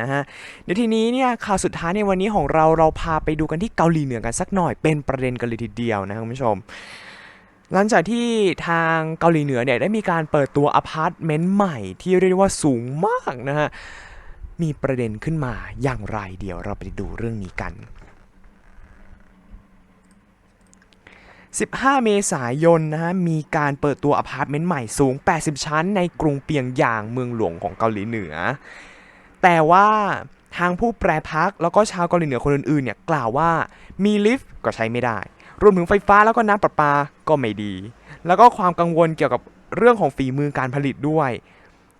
นะฮะเดี๋ยวทีนี้เนี่ยข่าวสุดท้ายในวันนี้ของเราเราพาไปดูกันที่เกาหลีเหนือกันสักหน่อยเป็นประเด็นกันเลยทีเดียวนะคุณผู้ชม หลังจากที่ทางเกาหลีเหนือเนี่ยได้มีการเปิดตัวอพาร์ตเมนต์ใหม่ที่เรียกว่าสูงมากนะฮะมีประเด็นขึ้นมาอย่างไรเดี๋ยวเราไปดูเรื่องนี้กัน 15 เมษายนนะฮะมีการเปิดตัวอพาร์ตเมนต์ใหม่สูง 80 ชั้นในกรุงเปียงยางเมืองหลวงของเกาหลีเหนือ แต่ว่าทางผู้แปรพักแล้วก็ชาวเกาหลีเหนือคนอื่นๆเนี่ยกล่าวว่ามีลิฟต์ก็ใช้ไม่ได้ รวมถึงไฟฟ้าแล้วก็น้ำประปาก็ไม่ดี แล้วก็ความกังวลเกี่ยวกับเรื่องของฝีมือการผลิตด้วย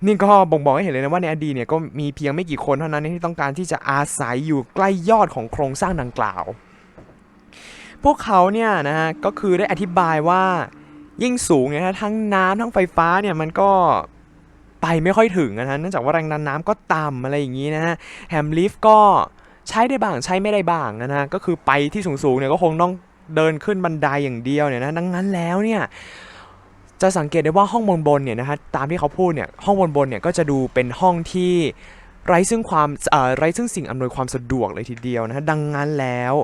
นี่ก็บ่งบอกให้เห็นเลยนะว่าในอดีตเนี่ยก็มีเพียงไม่กี่คนเท่านั้นที่ต้องการที่จะอาศัยอยู่ใกล้ยอดของโครงสร้างดังกล่าว พวกเขาเนี่ยนะฮะก็คือได้อธิบายว่ายิ่งสูงเนี่ยทั้งน้ำทั้งไฟฟ้าเนี่ยมันก็ ไปไม่ค่อยถึงนะฮะเนื่องจากว่าแรงดันน้ำก็ต่ำอะไรอย่างนี้นะฮะแฮมลิฟต์ก็ใช้ได้บ้างใช้ไม่ได้บ้างนะฮะก็คือไปที่สูงๆเนี่ยก็คงต้องเดินขึ้นบันไดอย่างเดียวเนี่ยนะดังนั้นแล้วเนี่ยจะสังเกตได้ว่าห้องบนบนเนี่ยนะฮะตามที่เขาพูดเนี่ยห้องบนบนเนี่ยก็จะดูเป็นห้องที่ไร้ซึ่งความไร้ซึ่งสิ่งอำนวยความสะดวกเลยทีเดียวนะฮะดังนั้นแล้ว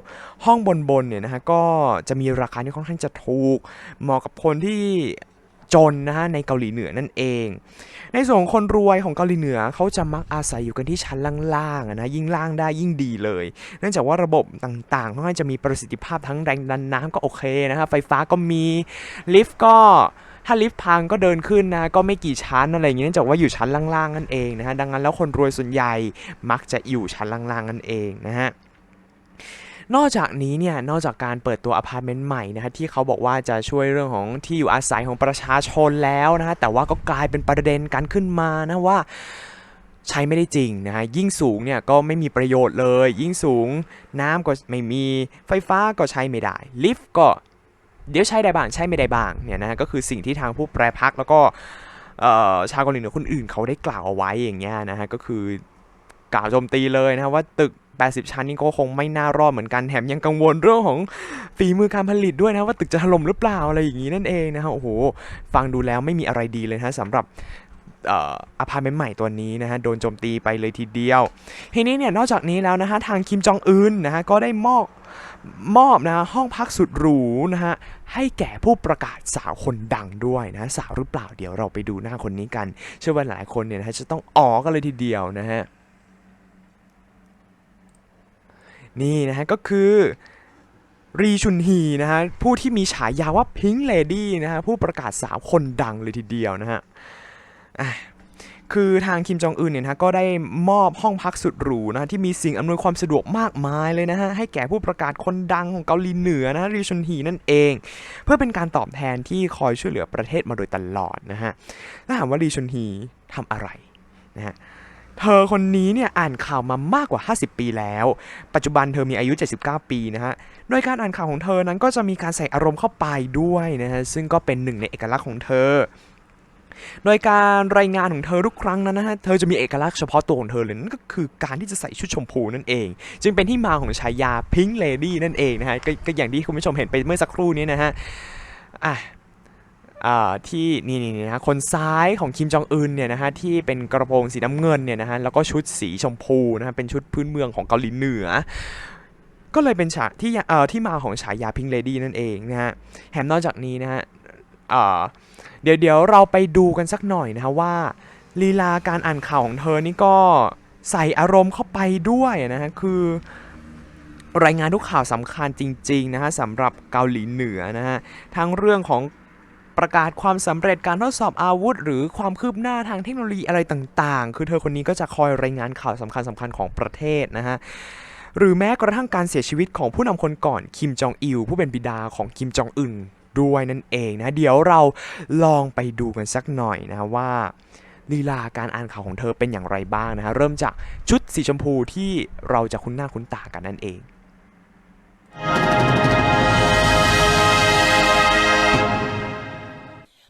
ห้องบนบนเนี่ยนะฮะก็จะมีราคาที่ค่อนข้างจะถูกเหมาะกับคนที่ จนนะฮะในเกาหลีเหนือนั่นเอง ในส่วนของคนรวยของเกาหลีเหนือเขาจะมักอาศัยอยู่กันที่ชั้นล่างๆนะยิ่งล่างได้ยิ่งดีเลย เนื่องจากว่าระบบต่างๆค่อนข้างจะมีประสิทธิภาพทั้งแรงดันน้ำก็โอเคนะฮะไฟฟ้าก็มีลิฟต์ก็ถ้าลิฟต์พังก็เดินขึ้นนะก็ไม่กี่ชั้นอะไรอย่างเงี้ยเนื่องจากว่าอยู่ชั้นล่างๆนั่นเองนะฮะดังนั้นแล้วคนรวยส่วนใหญ่มักจะอยู่ชั้นล่างๆนั่นเองนะฮะ นอกจากนี้เนี่ยนอกจากการเปิดตัวอพาร์ตเมนต์ใหม่นะฮะที่เขาบอกว่าจะช่วยเรื่องของที่อยู่อาศัยของประชาชนแล้วนะฮะแต่ว่าก็กลายเป็นประเด็นกันขึ้นมานะว่าใช้ไม่ได้จริงนะฮะยิ่งสูงเนี่ยก็ไม่มีประโยชน์เลย ยิ่งสูงน้ำก็ไม่มีไฟฟ้าก็ใช้ไม่ได้ ลิฟต์ก็เดี๋ยวใช้ได้บ้างใช้ไม่ได้บ้างเนี่ยนะฮะก็คือสิ่งที่ทางผู้แปรพักแล้วก็ชาวเกาหลีเหนือคนอื่นเขาได้กล่าวเอาไว้อย่างเงี้ยนะฮะก็คือกล่าวโจมตีเลยนะฮะว่าตึก 80 ชั้นนี่ก็คงไม่น่ารอดเหมือนกันแถมยังกังวลเรื่องของฝีมือการผลิตด้วยนะว่าตึกจะถล่มหรือเปล่าอะไรอย่างนี้นั่นเองนะฮะโอ้โหฟังดูแล้วไม่มีอะไรดีเลยนะสำหรับอพาร์ตเมนต์ใหม่ตัวนี้นะฮะโดนโจมตีไปเลยทีเดียว ทีนี้เนี่ยนอกจากนี้แล้วนะฮะทางคิมจองอึนนะฮะก็ได้มอบมอบนะฮะห้องพักสุดหรูนะฮะให้แก่ผู้ประกาศสาวคนดังด้วยนะสาวหรือเปล่าเดี๋ยวเราไปดูหน้าคนนี้กัน เชื่อว่าหลายคนเนี่ยนะฮะจะต้องอ๋อกันเลยทีเดียวนะฮะ นี่นะฮะก็คือรีชุนฮีนะฮะผู้ที่มีฉายาว่าพิง k เลดี้นะฮะผู้ประกาศสาวคนดังเลยทีเดียวนะฮะคือทางคิมจองอึนเนี่ยนะฮะก็ได้มอบห้องพักสุดหรูนะฮะที่มีสิ่งอำนวยความสะดวกมากมายเลยนะฮะให้แก่ผู้ประกาศคนดังของเกาหลีเหนือนะฮะรีชุนฮีนั่นเอง เพื่อเป็นการตอบแทนที่คอยช่วยเหลือประเทศมาโดยตลอดนะฮะถ้าถามว่ารีชุนฮีทำอะไรนะฮะ เธอคนนี้เนี่ยอ่านข่าวมามากกว่า 50 ปีแล้ว ปัจจุบันเธอมีอายุ 79 ปีนะฮะ โดยการอ่านข่าวของเธอนั้นก็จะมีการใส่อารมณ์เข้าไปด้วยนะฮะ ซึ่งก็เป็นหนึ่งในเอกลักษณ์ของเธอ โดยการรายงานของเธอทุกครั้งนั้นนะฮะ เธอจะมีเอกลักษณ์เฉพาะตัวของเธอเลยนั่นก็คือการที่จะใส่ชุดชมพูนั่นเอง จึงเป็นที่มาของฉายา Pink Lady นั่นเองนะฮะกก็อย่างที่คุณผู้ชมเห็นไปเมื่อสักครู่นี้นะฮะ อะ ที่นี่นี่นะฮะคนซ้ายของคิมจองอึนเนี่ยนะฮะที่เป็นกระโปรงสีน้ำเงินเนี่ยนะฮะแล้วก็ชุดสีชมพูนะฮะเป็นชุดพื้นเมืองของเกาหลีเหนือ ก็เลยเป็นฉากที่เอ่อที่มาของฉายาพิงเลดี้นั่นเองนะฮะแถมนอกจากนี้นะฮะอ่าเดี๋ยวเดี๋ยวเราไปดูกันสักหน่อยนะฮะว่าลีลาการอ่านข่าวของเธอนี่ก็ใส่อารมณ์เข้าไปด้วยนะฮะคือรายงานทุกข่าวสำคัญจริงๆนะฮะสำหรับเกาหลีเหนือนะฮะทั้งเรื่องของ ประกาศความสำเร็จการทดสอบอาวุธ หรือความคืบหน้าทางเทคโนโลยีอะไรต่างๆ คือเธอคนนี้ก็จะคอยรายงานข่าวสำคัญสำคัญๆของประเทศนะฮะหรือแม้กระทั่งการเสียชีวิตของผู้นำคนก่อนคิมจองอิลผู้เป็นบิดาของคิมจองอึนด้วยนั่นเองนะเดี๋ยวเราลองไปดูกันสักหน่อยนะว่าลีลาการอ่านข่าวของเธอเป็นอย่างไรบ้างนะฮะเริ่มจากชุดสีชมพูที่เราจะคุ้นหน้าคุ้นตากันนั่นเอง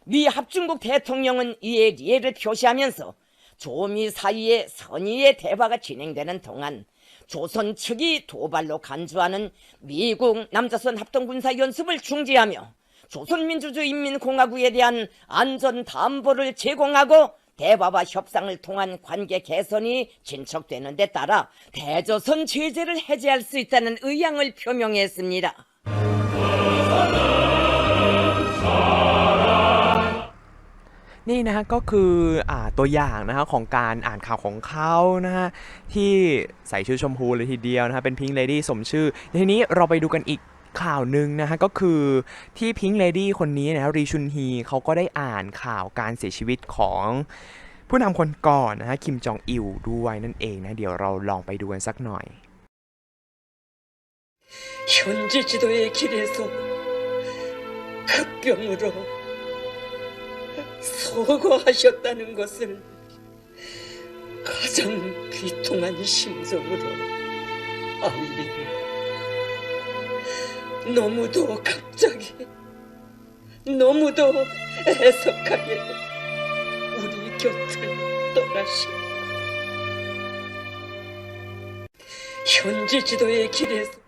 미 합중국 대통령은 이에 리해를 표시하면서 조미 사이의 선의의 대화가 진행되는 동안 조선 측이 도발로 간주하는 미국 남자선 합동군사 연습을 중지하며 조선민주주의인민공화국에 대한 안전 담보를 제공하고 대화와 협상을 통한 관계 개선이 진척되는 데 따라 대조선 제재를 해제할 수 있다는 의향을 표명했습니다. นี่นะฮะก็คืออ่าตัวอย่างนะฮะของการอ่านข่าวของเขานะฮะที่ใส่ชุดชมพูเลยทีเดียวนะฮะเป็นพิง k ์เลดี้สมชื่อ ทีนี้เราไปดูกันอีกข่าวหนึ่งนะฮะก็คือที่พิง k ์เลดี้คนนี้นะฮะรีชุนฮีเขาก็ได้อ่านข่าวการเสียชีวิตของผู้นำคนก่อนนะฮะคิมจองอิลด้วยนั่นเองนะเดี๋ยวเราลองไปดูกันสักหน่อย 현지 지도의 길에서 그 급병으로 서거하셨다는 것을 가장 비통한 심정으로 알리니 너무도 갑자기 너무도 애석하게 우리 곁을 떠나시고 현지 지도의 길에서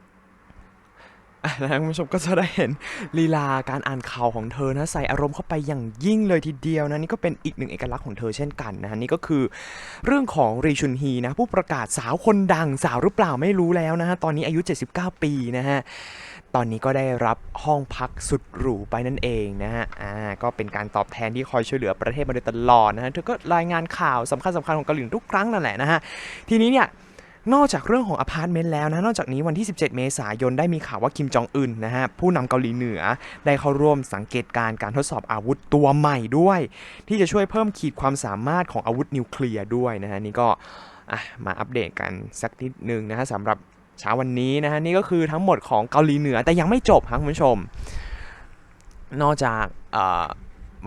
นะคุณผู้ชมก็จะได้เห็นลีลาการอ่านข่าวของเธอนะใส่อารมณ์เข้าไปอย่างยิ่งเลยทีเดียวนะนี่ก็เป็นอีกหนึ่งเอกลักษณ์ของเธอเช่นกันนะนี่ก็คือเรื่องของรีชุนฮีนะผู้ประกาศสาวคนดังสาวหรือเปล่าไม่รู้แล้วนะฮะตอนนี้อายุ 79 ปีนะฮะตอนนี้ก็ได้รับห้องพักสุดหรูไปนั่นเองนะฮะอ่าก็เป็นการตอบแทนที่คอยช่วยเหลือประเทศมาโดยตลอดนะฮะเธอก็รายงานข่าวสำคัญสำคัญของเกาหลีทุกครั้งนั่นแหละนะฮะทีนี้เนี่ย นอกจากเรื่องของอพาร์ตเมนต์แล้วนะนอกจากนี้วันที่ 17 เมษายนได้มีข่าวว่าคิมจองอึนนะฮะผู้นำเกาหลีเหนือได้เข้าร่วมสังเกตการ์การทดสอบอาวุธตัวใหม่ด้วย ที่จะช่วยเพิ่มขีดความสามารถของอาวุธนิวเคลียร์ด้วยนะฮะนี่ก็มาอัปเดตกันสักนิดนึงนะฮะสำหรับเช้าวันนี้นะฮะนี่ก็คือทั้งหมดของเกาหลีเหนือแต่ยังไม่จบครับคุณผู้ชม นอกจาก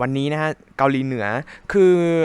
วันนี้นะฮะเกาหลีเหนือคือ